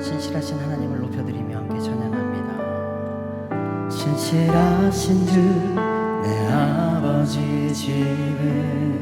신실하신 하나님을 높여드리며 함께 찬양합니다. 신실하신 주 내 아버지 집은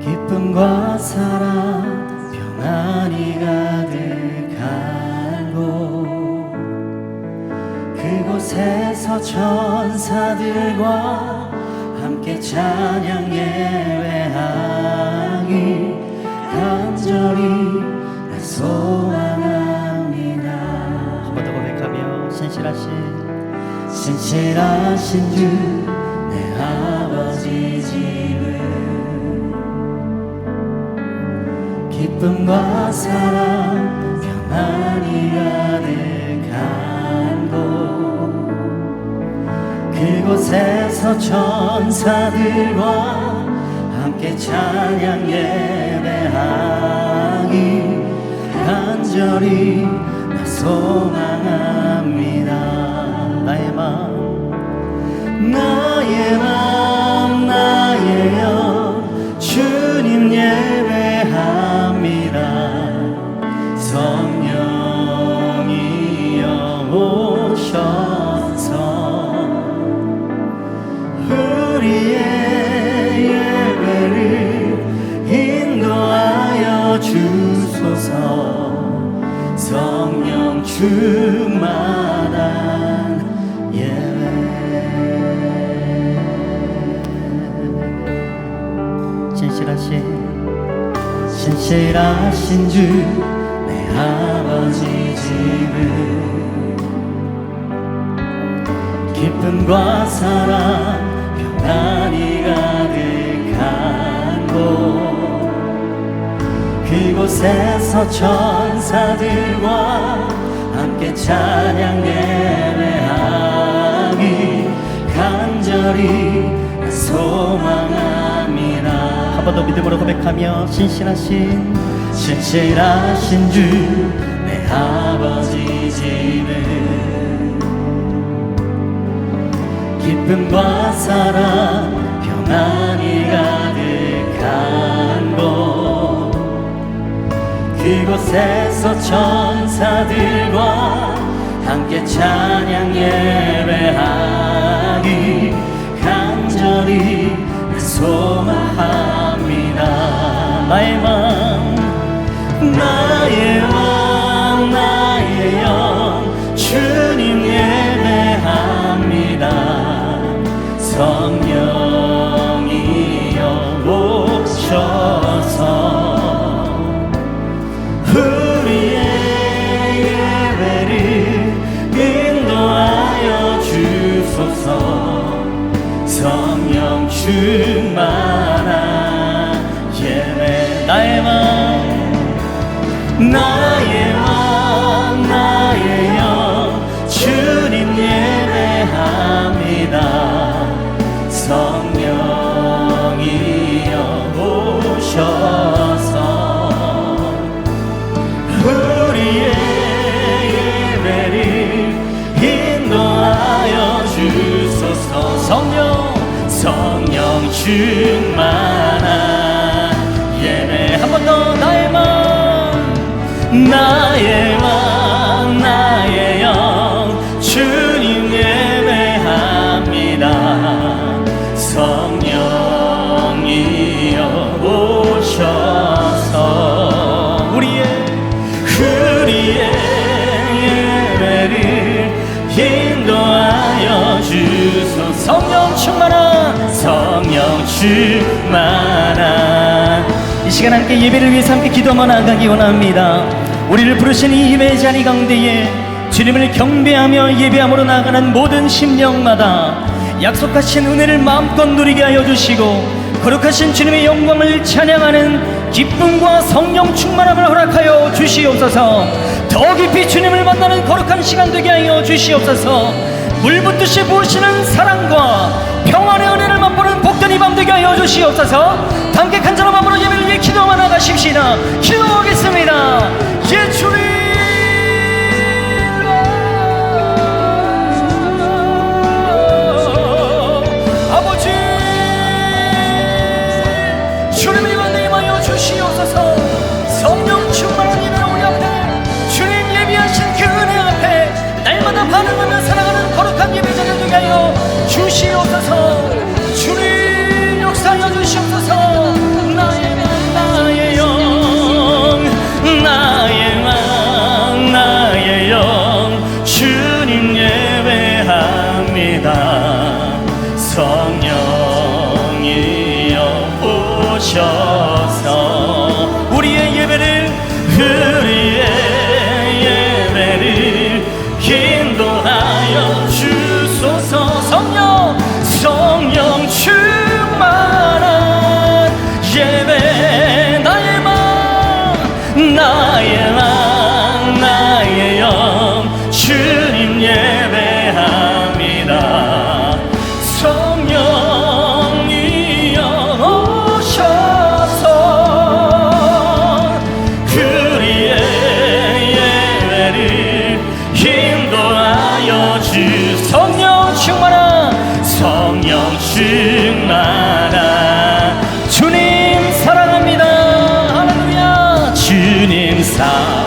기쁨과 사랑 평안이 가득한 곳 그곳에서 천사들과 찬양 예배하기 간절히 나 소망합니다. 한 번 더 고백하며 신실하신 신실하신 주 내 아버지 집은 기쁨과 사랑 평안이 가득한 곳 그곳에서 천사들과 함께 찬양 예배하기 간절히 나 소망합니다. 나의 마음 나의 마음 나의 영 주소서. 성령 충만한 예배. 신실하신 신실하신 주 내 아버지 집은 기쁨과 사랑 평안이 가득한 곳 그곳에서 천사들과 함께 찬양 예배하기 간절히 소망합니다. 한 번 더 믿음으로 고백하며 신실하신 신실하신 주 내 아버지 집은 기쁨과 사랑 평안이 곳에서 천사들과 함께 찬양 예배하기 간절히 소망합니다. 나의 마음 나 인도하여 주소서. 성령 충만 충만한 예배. 한 번 더 나의 마음 나 충만한 이 시간 함께 예배를 위해서 함께 기도만 나가기 원합니다. 우리를 부르신 이 예배 자리 가운데에 주님을 경배하며 예배함으로 나가는 모든 심령마다 약속하신 은혜를 마음껏 누리게 하여 주시고 거룩하신 주님의 영광을 찬양하는 기쁨과 성령 충만함을 허락하여 주시옵소서. 더 깊이 주님을 만나는 거룩한 시간 되게 하여 주시옵소서. 물붓듯이 부으시는 사랑과 주시옵소서 함께 간절한 마음으로 예배를 위해 기도만 나가십시다. 기도하겠습니다 셔 주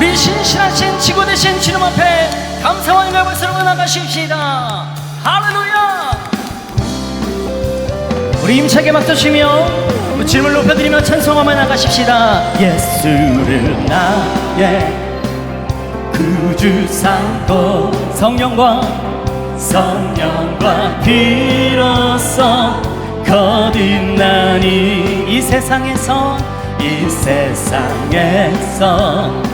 대신하신 지구 대신 주님 앞에 감사와 영광을 박수로 나가십시다. 할렐루야! 우리 힘차게 박수치며 주님을 높여드리며 찬송하며 나가십시다. 예수를 나의 구주 삼고 성령과 성령과 비로소 거듭나니 이 세상에서 이 세상에서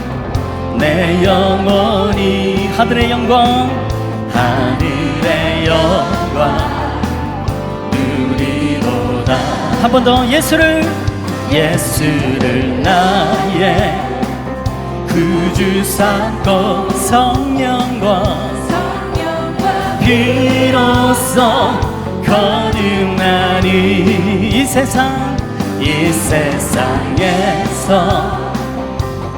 내 영혼이 하늘의 영광 하늘의 영광 누리로다. 한 번 더 예수를 예수를 나의 구주 삼고 성령과 비로소 거듭나니 이 세상 이 세상에서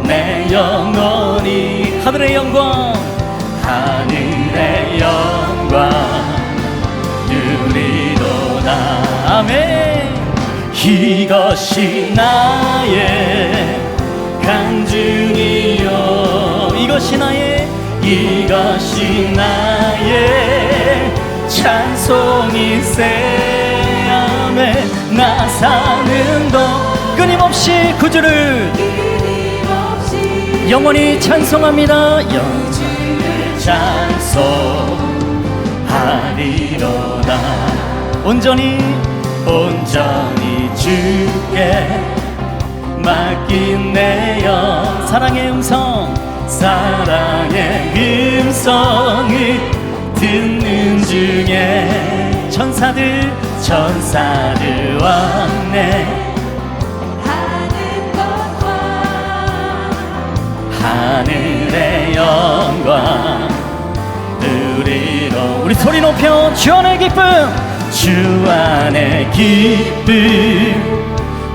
내 영혼이 하늘의 영광 하늘의 영광. 누리도다 아멘. 이것이 나의 간증이요. 이것이 나의 이것이 나의 찬송이세 아멘 나 사는 동 끊임없이 구주를 영원히 찬송합니다. 영원히 찬송하리로다. 온전히 온전히 주께 맡긴 내 영 사랑의 음성 사랑의 음성을 듣는 중에 천사들 천사들 왔네 하늘의 영광. 누리러 우리 소리 높여 주 안의 기쁨. 주 안의 기쁨.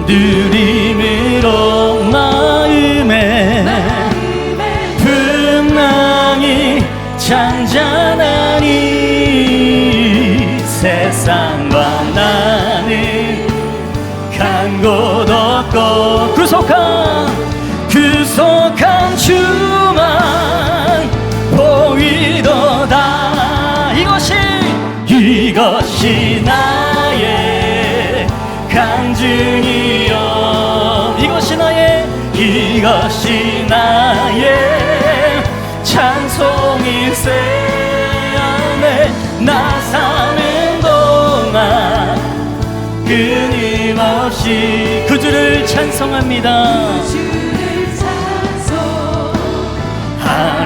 누림으로 마음에 분명히 잔잔하니 세상과 나는 간곳 없고 구속한 구속한 주만 보이도다. 이것이 이것이 나의 간증이요 이것이 나의 이것이 나의 찬송이세 안에 나 사는 동안 끊임없이 그 주를 찬송합니다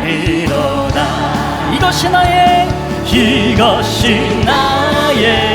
하리로다 이것이 나의 이것이 나의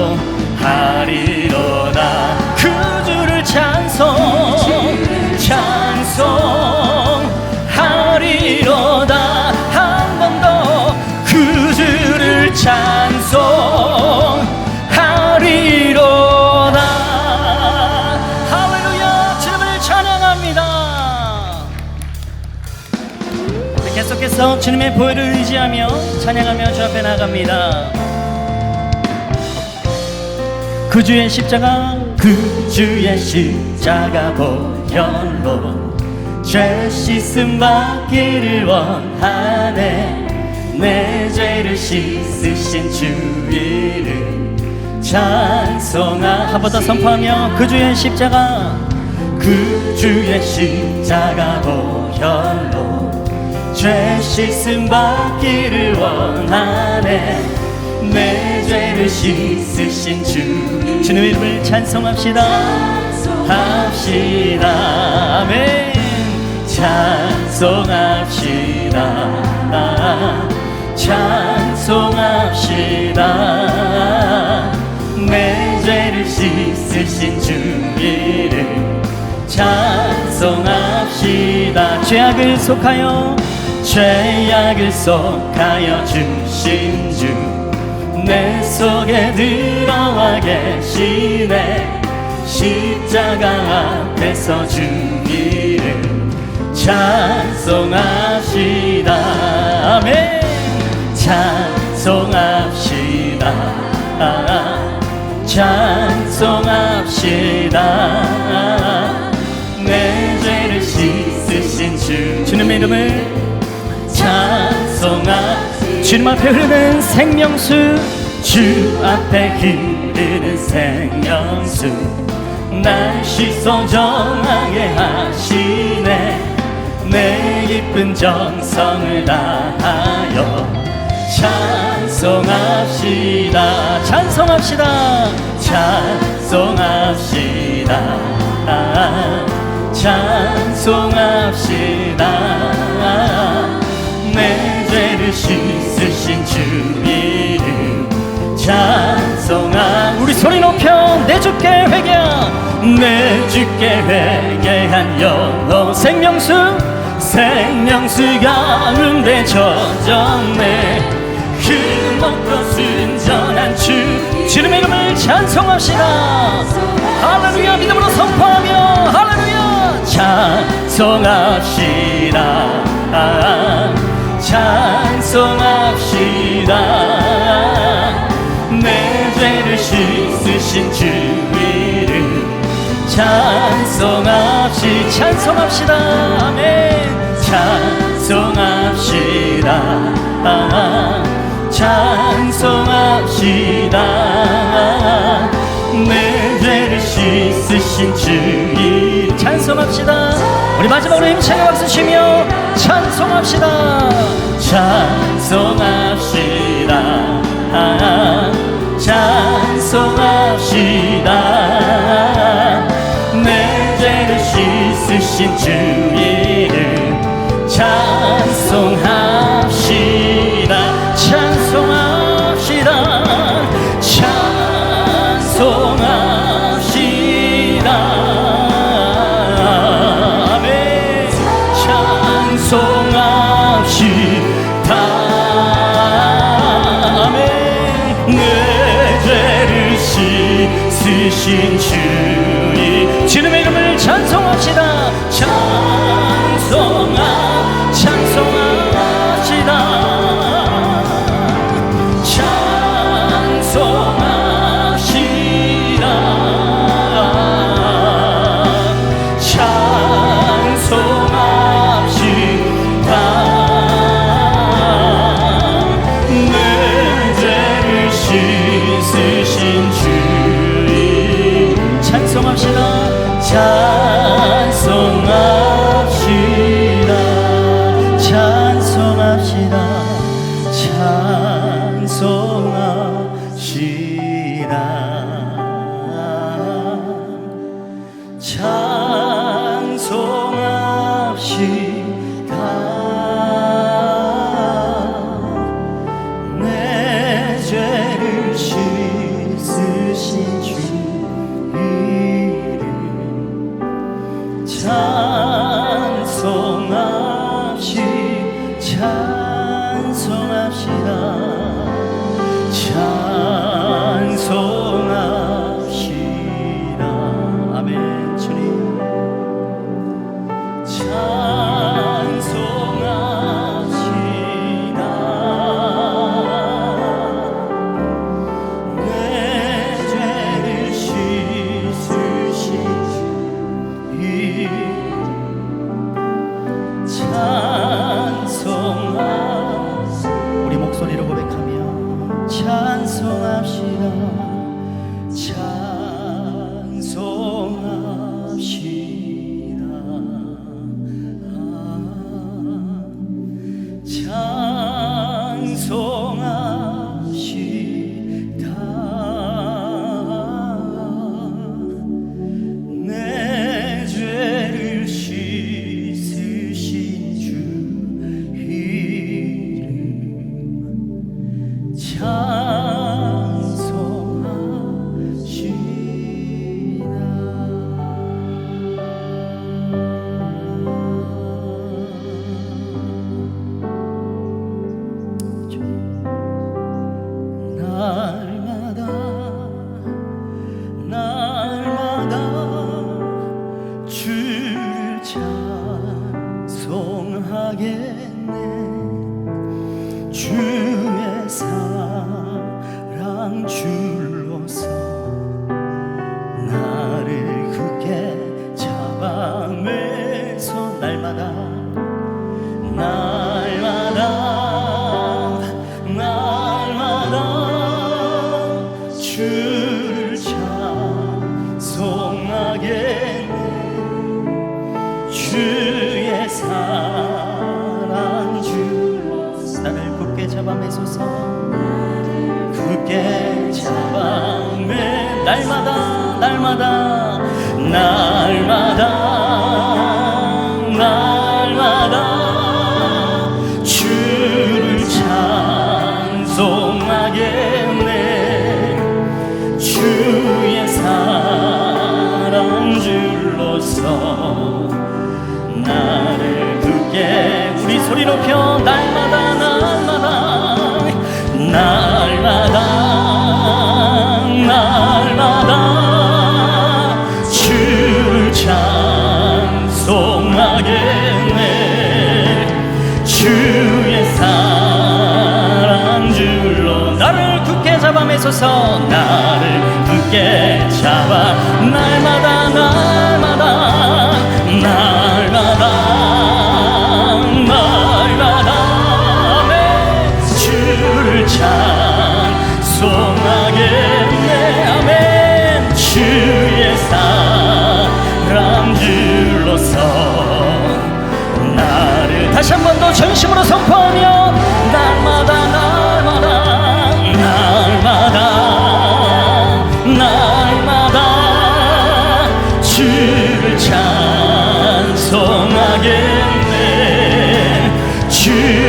주님의 보혈을 의지하며 찬양하며 주 앞에 나갑니다. 그 주의 십자가 그 주의 십자가 보혈로 죄 씻음 받기를 원하네. 내 죄를 씻으신 주 이름 찬송하 한번 더 선포하며 그 주의 십자가 그 주의 십자가 보혈로 죄 씻음 받기를 원하네. 내 죄를 씻으신 주. 주님의 이름을 찬송합시다. 찬송합시다. 아멘. 찬송합시다. 찬송합시다. 내 죄를 씻으신 주 이름. 찬송합시다. 죄악을 속하여 죄악을 속하여 주신 주 내 속에 들어와 계시네. 십자가 앞에서 주 이름 찬송합시다. 아멘. 찬송합시다. 찬송합시다. 내 죄를 씻으신 주. 주님의 이름을 찬송합 주님 앞에 흐르는 생명수 주 앞에 흐르는 생명수. 날 씻어 정하게 하시네. 내 기쁜 정성을 다하여 찬송합시다. 찬송합시다. 찬송합시다. 찬송합시다 씻으신 주 이름 찬송하 우리 소리 높여 내 주께 회개한 내 주께 회개한 영혼 생명수 생명수 가운데 젖었네 흠없고 순전한 주. 주님의 이름을 찬송합시다. 할렐루야 믿음으로 선포하며 할렐루야. 찬송합시다 찬송합시다. 내 죄를 씻으신 주 이름 찬송합시 찬송합시다. 아멘. 찬송합시다. 찬송합시다. 내 죄를 씻으신 주 이름 찬송합시다. 우리 마지막으로 힘차게 박수 치며 찬송합시다. 찬송합시다. 찬송합시다. 내 죄를 씻으신 주 이름. 찬 씻으신 주의 주님의 이름을 찬송합시다 주를 찬송하게 주의 사랑 주 나를 굳게 잡아매소서. 굳게 잡아매. 날마다 날마다 날마다. 주셔서 나를 굳게 잡아. 날마다 날마다 날마다 날마다. 내 주를 찬송하겠네 아멘. 주의 사랑 들로서 나를 다시 한 번 더 전심으로 선포. 주를 찬송하겠네. 주